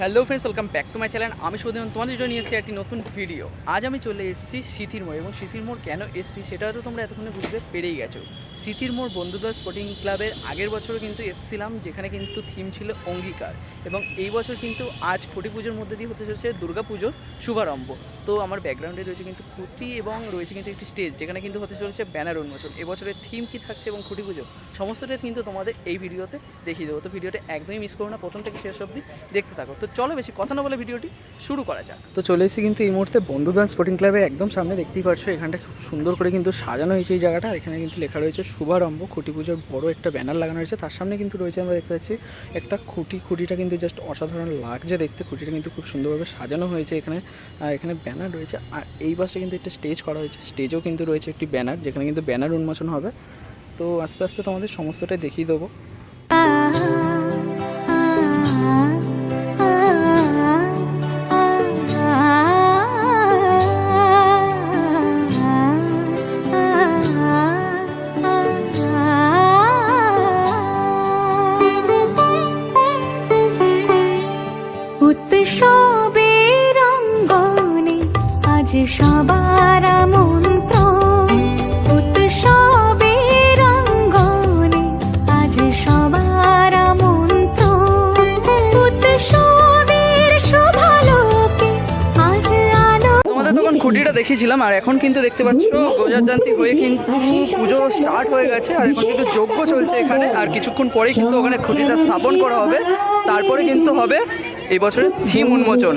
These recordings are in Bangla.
Hello friends welcome back to my channel আমি সুদিন তোমাদের জন্য নিয়ে এসেছি একটি নতুন ভিডিও আজ আমি চলে এসেছি সিথির মোড় এবং সিথির মোড় কেন এসেছি সেটা হয়তো তোমরা এতক্ষণে বুঝতে পেরেই গেছো। সিথির মোড় বন্ধুদল স্পোর্টিং ক্লাবের আগের বছরও কিন্তু এসেছিলাম, যেখানে কিন্তু থিম ছিল অঙ্গীকার। এবং এই বছর কিন্তু আজ খুঁটি পুজোর মধ্যে দিয়ে হতে চলেছে দুর্গা পুজোর শুভারম্ভ। তো আমার ব্যাকগ্রাউন্ডে রয়েছে কিন্তু খুঁটি এবং রয়েছে কিন্তু একটি স্টেজ যেখানে কিন্তু হতে চলেছে ব্যানার উন্মোচন। এবছরের থিম কী থাকছে এবং খুঁটি পুজো, সমস্তটাই কিন্তু তোমাদের এই ভিডিওতে দেখিয়ে দেবো। তো ভিডিওটা একদমই মিস করো না, প্রথম থেকে শেষ অবধি দেখতে থাকো। তো চলো বেশি কথা না বলে ভিডিওটি শুরু করা যাক। তো চলে এসেছি কিন্তু এই মুহূর্তে বন্ধুদান স্পোর্টিং ক্লাবের একদম সামনে দেখতেই পাচ্ছ এখানটা খুব সুন্দর করে কিন্তু সাজানো হয়েছে এই জায়গাটা। এখানে কিন্তু লেখা রয়েছে শুভারম্ভ, খুঁটি পুজোর বড় একটা ব্যানার লাগানো রয়েছে। তার সামনে কিন্তু রয়েছে আমরা দেখতে পাচ্ছি, একটা খুঁটি। খুঁটিটা কিন্তু জাস্ট অসাধারণ লাগছে দেখতে। খুঁটিটা কিন্তু খুব সুন্দরভাবে সাজানো হয়েছে এখানে। আর এখানে ব্যানার রয়েছে। আর এই পাশে কিন্তু একটা স্টেজ করা হয়েছে। স্টেজেও কিন্তু রয়েছে একটি ব্যানার, যেখানে কিন্তু ব্যানার উন্মোচন হবে। তো আস্তে আস্তে তোমাদের সমস্তটাই দেখিয়ে দেবো। আজ সবার মন্ত্র উৎসবের অঙ্গনে আজ সবার মন্ত্র উৎসবের শোভালোকে আজ আলো তোমাদের তখন খুঁটিটা দেখিয়েছিলাম আর এখন কিন্তু দেখতে পাচ্ছ গোজারজান্তি হয়ে কিন্তু পুজো স্টার্ট হয়ে গেছে, আর এখন কিন্তু যজ্ঞ চলছে এখানে, আর কিছুক্ষণ পরেই কিন্তু ওখানে খুঁটিটা স্থাপন করা হবে। তারপরে কিন্তু হবে এই বছরের থিম উন্মোচন।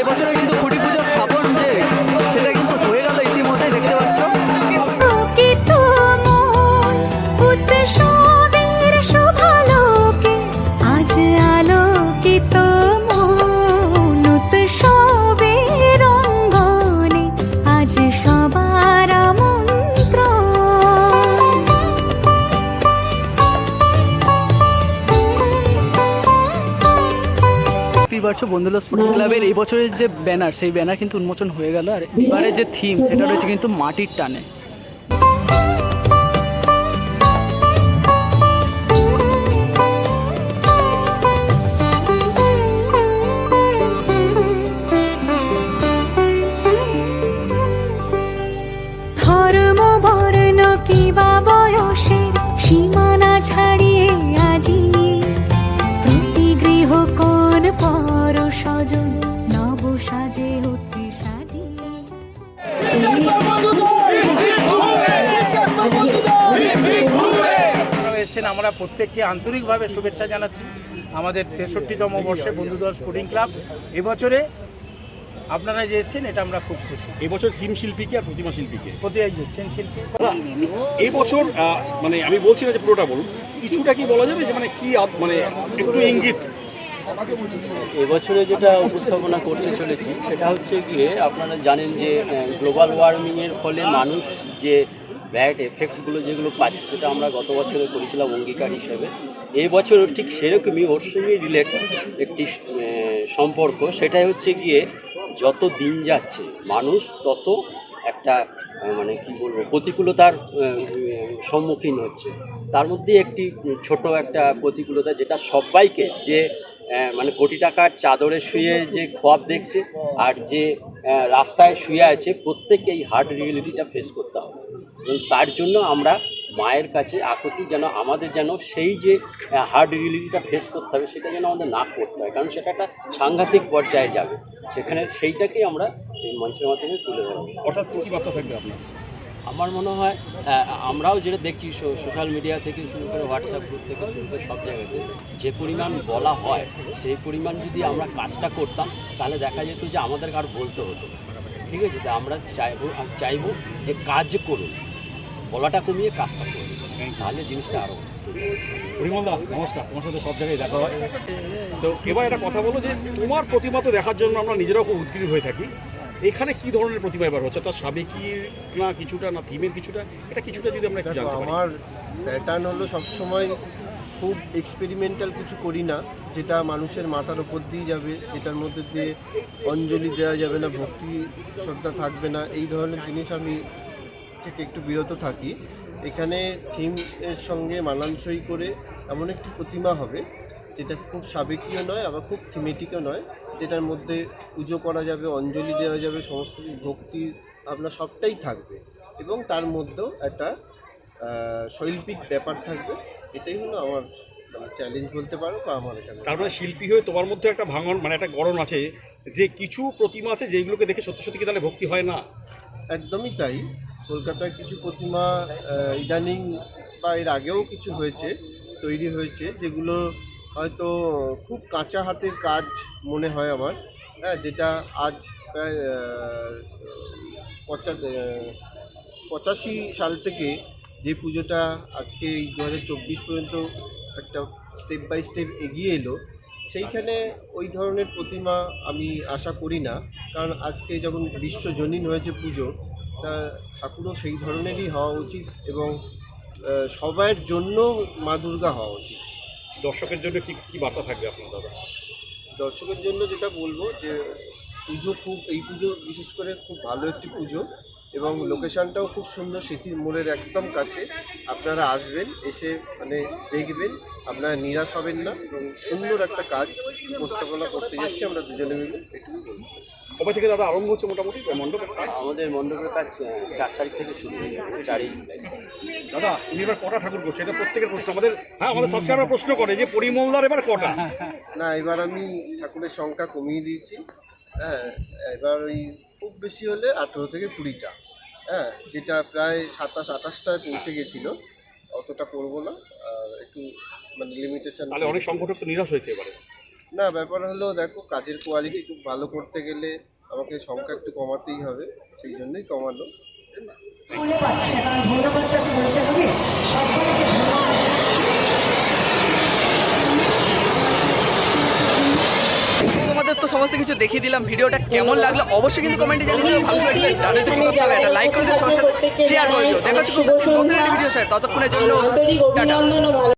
এবছরে দেখতেই পাচ্ছ বন্ধুদল স্পোর্টিং ক্লাবের এই বছরের যে ব্যানার সেই ব্যানার কিন্তু উন্মোচন হয়ে গেল। আর এবারে যে থিম সেটা রয়েছে কিন্তু মাটির টানে। ধর্ম বর্ণ কিবা বয়সের সীমানা ছাড়িয়ে আমরা প্রত্যেককে আন্তরিকভাবে শুভেচ্ছা জানাচ্ছি। আমাদের তেষট্টিতম বর্ষে বন্ধুদল স্পোর্টিং ক্লাব এবছরে আপনারা যে এসেছেন এটা আমরা খুব খুশি। এবছর থিম শিল্পীকে আর প্রতিমা শিল্পীকে প্রতি হচ্ছেন শিল্পী। এই বছর মানে আমি বলছি না যে পুরোটা বলুন কিছুটা কি বলা যাবে যে মানে কি মানে একটু ইঙ্গিত? এবছরে যেটা উপস্থাপনা করতে চলেছি সেটা হচ্ছে গিয়ে আপনারা জানেন যে গ্লোবাল ওয়ার্মিংয়ের ফলে মানুষ যে ব্যাড এফেক্টগুলো যেগুলো পাচ্ছে সেটা আমরা গত বছরে করেছিলাম অঙ্গীকার হিসেবে। এই বছর ঠিক সেরকমই ওর সঙ্গে রিলেট একটি সম্পর্ক। সেটাই হচ্ছে গিয়ে যত দিন যাচ্ছে, মানুষ তত একটা মানে কি বলব, প্রতিকূলতার সম্মুখীন হচ্ছে। তার মধ্যে একটি ছোট একটা প্রতিকূলতা যেটা সবাইকে যে মানে কোটি টাকার চাদরে শুয়ে যে খোয়াব দেখছে আর যে রাস্তায় শুয়ে আছে প্রত্যেককে এই হার্ড রিয়েলিটিটা ফেস করতে হবে। তার জন্য আমরা মায়ের কাছে আকুতি যেন আমাদের যেন সেই যে হার্ড রিয়েলিটিটা ফেস করতে হবে সেটা যেন আমাদের না করতে হয়। কারণ সেটা একটা সাংঘাতিক পর্যায়ে যাবে। সেখানে সেইটাকেই আমরা এই মঞ্চের মাধ্যমে তুলে ধরবো। অর্থাৎ কি বার্তা থাকবে আপনার? আমার মনে হয় আমরাও যেটা দেখছি সোশ্যাল মিডিয়া থেকে শুরু করে হোয়াটসঅ্যাপ গ্রুপ থেকে শুরু করে সব জায়গাতে যে পরিমাণ বলা হয় সেই পরিমাণ যদি আমরা কাজটা করতাম তাহলে দেখা যেত যে আমাদের আর বলতে হতো ঠিক আছে? তো আমরা চাইব চাইব যে কাজ করুন। বলাটা কমিয়ে কাজটা করুন তাহলে জিনিসটা আরও পরিমল দা নমস্কার। তোমার সাথে সব জায়গায় দেখা হয়। তো এবার একটা কথা বলো যে তোমার প্রতিমা তো দেখার জন্য আমরা নিজেরাও খুব উদ্গ্রীব হয়ে থাকি। এখানে কি ধরনের প্রতিভা এবার হচ্ছে? তার সাবেকির না কিছুটা না থিমের কিছুটা? এটা কিছুটা যদি আমরা একটু জানতে পারি। আমার প্যাটার্ন হলো সবসময় খুব এক্সপেরিমেন্টাল কিছু করি না যেটা মানুষের মাথার ওপর দিয়ে যাবে এটার মধ্যে দিয়ে অঞ্জলি দেওয়া যাবে না ভক্তি শ্রদ্ধা থাকবে না। এই ধরনের জিনিস আমি থেকে একটু বিরত থাকি। এখানে থিম এর সঙ্গে মানানসই করে এমন একটি প্রতিমা হবে যেটা খুব সাবেকীয় নয় আবার খুব থিমেটিকও নয়। যেটার মধ্যে পুজো করা যাবে অঞ্জলি দেওয়া যাবে সমস্ত কিছু ভক্তি আপনার সবটাই থাকবে। এবং তার মধ্যেও একটা শৈল্পিক ব্যাপার থাকবে। এটাই হলো আমার মানে চ্যালেঞ্জ বলতে পারো বা আমার এখানে। তার মানে শিল্পী হয়ে তোমার মধ্যে একটা ভাঙন মানে একটা গড়ন আছে যে কিছু প্রতিমা আছে যেগুলোকে দেখে সত্যি সত্যি কি তাহলে ভক্তি হয় না? একদমই তাই। কলকাতায় কিছু প্রতিমা ইদানিং বা এর আগেও কিছু হয়েছে, তৈরি হয়েছে, যেগুলো হয়তো খুব কাঁচা হাতের কাজ মনে হয় আমার হ্যাঁ যেটা আজ প্রায় পঁচা পঁচাশি সাল থেকে যে পুজোটা আজকে দু পর্যন্ত একটা স্টেপ বাই স্টেপ এগিয়ে এলো, সেইখানে ওই ধরনের প্রতিমা আমি আশা করি না। কারণ আজকে যখন বিশ্বজনীন হয়েছে পুজো তা ঠাকুরও সেই ধরনেরই হওয়া উচিত এবং সবার জন্য মা দুর্গা হওয়া উচিত। দর্শকের জন্য কি কি বার্তা থাকবে আপনার দাদা? দর্শকের জন্য যেটা বলব যে পুজো খুব এই পুজো বিশেষ করে খুব ভালো একটি পুজো এবং লোকেশানটাও খুব সুন্দর স্মৃতির মোড়ের একদম কাছে। আপনারা আসবেন এসে মানে দেখবেন আপনারা নিরাশ হবেন না এবং সুন্দর একটা কাজ উপস্থাপনা করতে যাচ্ছি আমরা দুজনে মিলে এটুকু বলব। কবে থেকে দাদা আরম্ভ হচ্ছে মোটামুটি? মণ্ডপের কাজ? আমাদের মণ্ডপের কাজ চার তারিখ থেকে শুরু হয়ে যাবে চারই জুলাই। দাদা তুমি এবার কটা ঠাকুর করছ? এটা প্রত্যেকের প্রশ্ন। আমাদের হ্যাঁ আমাদের সাবস্ক্রাইবার প্রশ্ন করে যে পরিমলদার এবার কটা? না এবার আমি ঠাকুরের সংখ্যা কমিয়ে দিয়েছি। হ্যাঁ এবার ওই খুব বেশি হলে আঠেরো থেকে কুড়িটা। হ্যাঁ যেটা প্রায় সাতাশ আঠাশটায় পৌঁছে গেছিল। অতটা করব না। আর একটু মানে লিমিটেশন তাহলে অনেক সংগঠক তো নিরাশ হয়েছে এবারে। না ব্যাপার হলো দেখো কাজের কোয়ালিটি খুব ভালো করতে গেলে আমাকে সংখ্যা একটু কমাতেই হবে সেই জন্যই কমানো তো তোমাদের তো সমস্ত কিছু দেখিয়ে দিলাম ভিডিওটা কেমন লাগল অবশ্যই কিন্তু কমেন্টে জানিয়ে দিও ভালো লাগলে জানাতে কি করতে হবে একটা লাইক করে দিও শেয়ার করে দিও। দেখা হচ্ছে খুব নতুন একটা ভিডিও সাথে ততক্ষণের জন্য টাটা।